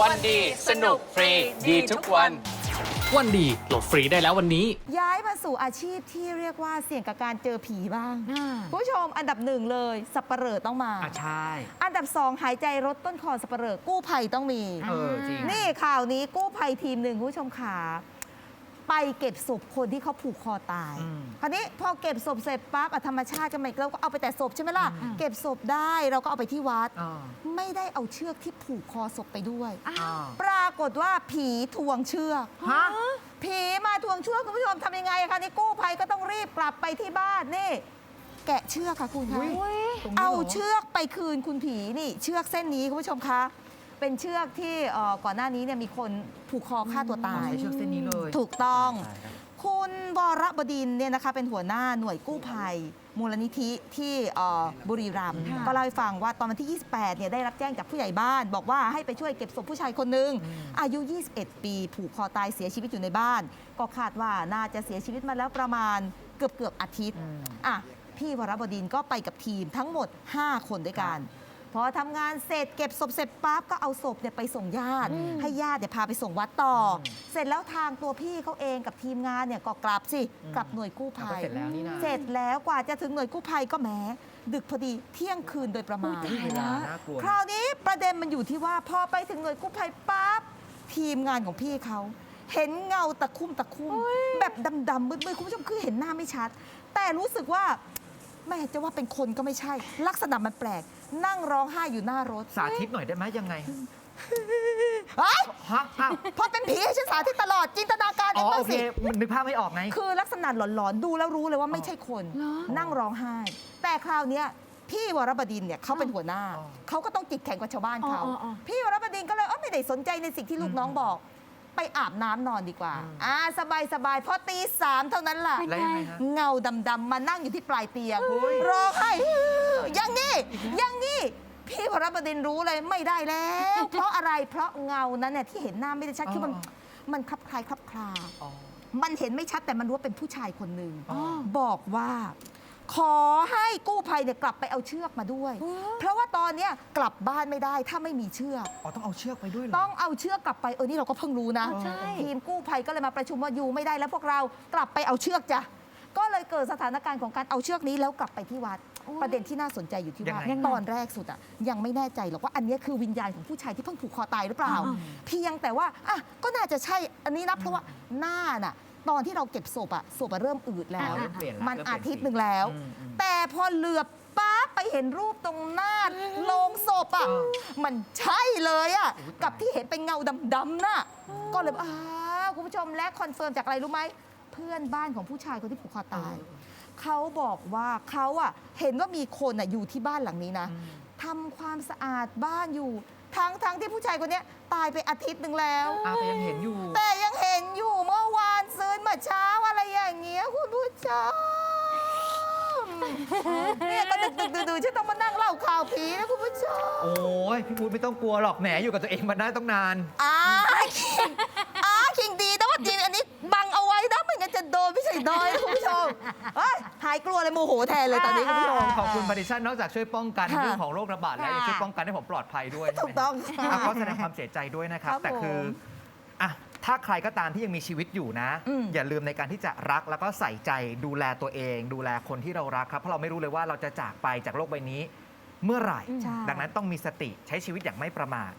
วันดีสนุกฟรีดีทุกวัน วันดีโหลดฟรีได้แล้ววันนี้ ย้ายมาสู่อาชีพที่เรียกว่าเสี่ยงกับการเจอผีบ้างคุณผู้ชมอันดับหนึ่งเลยสับปะเหร่อต้องมา อะใช่ อันดับสองหายใจรถต้นคอสับปะเหร่อกู้ภัยต้องมี เออจริง นี่ข่าวนี้กู้ภัยทีมหนึ่งคุณผู้ชมขา ไปเก็บศพคนที่เขาผูกคอตาย อืมคราวนี้พอเก็บศพเสร็จปั๊บอะธรรมชาติก็ไม่เราก็เอาไปแต่ศพใช่ไหมล่ะเก็บศพได้เราก็เอาไปที่วัด อ่าไม่ได้เอาเชือกที่ผูกคอศพไปด้วยอ่า ปรากฏว่าผีทวงเชือก ฮะ ผีมาทวงเชือกคุณผู้ชมทำยังไงคะนี่กู้ภัยก็ต้องรีบกลับไปที่บ้านนี่ แกะเชือกค่ะคุณคะ อุ๊ย ตรงนี้เหรอเอาเชือกไปคืนคุณผีนี่ เชือกเส้นนี้คุณผู้ชมคะ เป็นเชือกที่เอ่อก่อนหน้านี้เนี่ยมีคนผูกคอฆ่าตัวตายใช้เชือกเส้นนี้เลยถูกต้องคุณวรบดินทร์เนี่ยนะคะเป็นหัวหน้าหน่วยกู้ภัย มูลนิธิที่เอ่อบุรีรัมย์ก็เล่าให้ฟังว่าตอนวันที่ 28เนี่ยได้รับแจ้งจากผู้ใหญ่บ้าน บอกว่าให้ไปช่วยเก็บศพผู้ชายคนหนึ่งอายุ 21 ปี ผูกคอตายเสียชีวิตอยู่ในบ้าน ก็คาดว่าน่าจะเสียชีวิตมาแล้วประมาณเกือบเกือบๆอาทิตย์ อืม อะพี่วรบดินทร์ก็ไปกับทีมทั้งหมด 5 คนด้วยกัน พอทำงานเสร็จเก็บศพเสร็จปั๊บก็เอาศพเนี่ยไปส่งญาติ ให้ญาติเนี่ยพาไปส่งวัดต่ออเสร็จแล้วทางตัวพี่เขาเองกับทีมงานเนี่ยก็กลับสิอืม กลับหน่วยกู้อะภัก็ยเสร็จแล้วนี่นะเสร็จแล้วกว่าจะถึงหน่วยกู้ภัยก็แหม้ดึกพอดีเที่ยงคืนโดยประมาณอุ๊ยเวลาน่ากลัวคราวนี้ประเด็นมันอยู่ที่ว่าพอไปถึงหน่วยกู้ภัยปั๊บทีมงานของพี่เขาเห็นเงาตะคุ่มตะคุ่มแบบดำๆมืดๆคุณผู้ชมคือเห็นหน้าไม่ชัด แต่รู้สึกว่า แม่จะว่าเป็นคนก็ไม่ใช่ ลักษณะมันแปลก นั่งร้องไห้อยู่หน้ารถสาธิตหน่อยได้ไหมยังไงเฮ้ยฮะอ้าวพอเป็นผีให้ฉันสาธิตตลอดจินตนาการเออ๋องบ้าโองเคสิ มันนึกภาพไม่ออกไง คือลักษณะหลอนๆ ดูแล้วรู้เลยว่าไม่ใช่คนนั่งร้องไห้ แต่คราวเนี้ยพี่วรบดินทร์เนี่ยเขาเป็นหัวหน้า อ๋อเขาก็ต้องจิตแข็งกว่าชาวบ้านเขา อ๋ออ๋ออ๋อพี่วรบดินทร์ก็เลยเออไม่ได้สนใจในสิ่งที่ลูกน้องบอก ไปอาบน้ำนอนดีกว่าอืมอ่า สบายสบายๆพอตีสามเท่านั้นล่ะ แล้วยังไงฮะ เงาดำๆมานั่งอยู่ที่ปลายเตียง เฮ้ย ร้องไห้ยังงี้ยังงี้ พี่วรบดินทร์รู้เลยไม่ได้แล้ว เพราะอะไรเพราะเงานั้นเนี่ยที่เห็นหน้าไม่ได้ชัดคือมันมันคลับคลายคลับคลา อ๋อ มันเห็นไม่ชัดแต่มันรู้ว่าเป็นผู้ชายคนหนึ่งอ๋อ บอกว่า ขอให้กู้ภัยเนี่ยกลับไปเอาเชือกมาด้วย เพราะว่าตอนเนี้ยกลับบ้านไม่ได้ถ้าไม่มีเชือก อ๋อต้องเอาเชือกไปด้วยเหรอ ต้องเอาเชือกกลับไปเออนี่เราก็เพิ่งรู้นะอ๋อใช่ ทีมกู้ภัยก็เลยมาประชุมว่าอยู่ไม่ได้แล้วพวกเรากลับไปเอาเชือกจ้ะก็เลยเกิดสถานการณ์ของการเอาเชือกนี้แล้วกลับไปที่วัดประเด็นที่น่าสนใจอยู่ที่ว่ายังไงตอนแรกสุดอะยังไม่แน่ใจหรอกว่าอันเนี้ยคือวิญญาณของผู้ชายที่เพิ่งผูกคอตายหรือเปล่าเพียงแต่ว่าอะก็น่าจะใช่อันนี้นะเพราะว่าหน้าน่ะ ตอนที่เราเก็บศพอะศพอะเริ่มอืดแล้ว อ๋อเริ่มเปลี่ยนละมันเริ่มเปลี่อายนทิตย์หนึ่งแล้ว อืมอืม แต่พอเหลือบป้าบไปเห็นรูปตรงหน้าโลงศพอะเออมันใช่เลยอะอุ๊ยตายกับที่เห็นเป็นเงาดำๆน่ะก็เลยอ้าวคุณผู้ชมและคอนเฟิร์มจากอะไรรู้ไหมเพื่อนบ้านของผู้ชายคนที่ผูกคอตาย เขาบอกว่าเขาอะเห็นว่ามีคนอะอยู่ที่บ้านหลังนี้นะอืมทำความสะอาดบ้านอยู่ ทั้งทั้งที่ผู้ชายคนเนี้ยตายไปอาทิตย์หนึ่งแล้วอ้าวแต่ยังเห็นอยู่ แต่ยังเห็นอยู่เมื่อวานซืนเมื่อเช้าอะไรอย่างเงี้ยคุณผู้ชมเนี่ยก็ดึกดึกๆดื่นๆฉันต้องมานั่งเล่าข่าวผีนะคุณผู้ชมโอ้ยพี่พูดไม่ต้องกลัวหรอกแหมอยู่กับตัวเองมาได้ต้องนานอ่าคิงอ่าคิงดีแต่ว่าจริงอันนี้ โดนพี่ชัยดอยนะคุณผู้ชมเฮ้ยหายกลัวเลยโมโหแทนเลยตอนนี้คุณผู้ชม ขอบคุณบริษัทนอกจากช่วยป้องกันค่ะเรื่องของโรคระบาดแล้วยังช่วยป้องกันให้ผมปลอดภัยด้วยถูกต้องอะ ก็แสดงความเสียใจด้วยนะครับ ครับแต่คือผมอะถ้าใครก็ตามที่ยังมีชีวิตอยู่นะ อืม อย่าลืมในการที่จะรักแล้วก็ใส่ใจดูแลตัวเอง ดูแลคนที่เรารักครับ เพราะเราไม่รู้เลยว่าเราจะจากไปจากโลกใบนี้ เมื่อไหร่ ใช่ ดังนั้นต้องมีสติใช้ชีวิตอย่างไม่ประมาท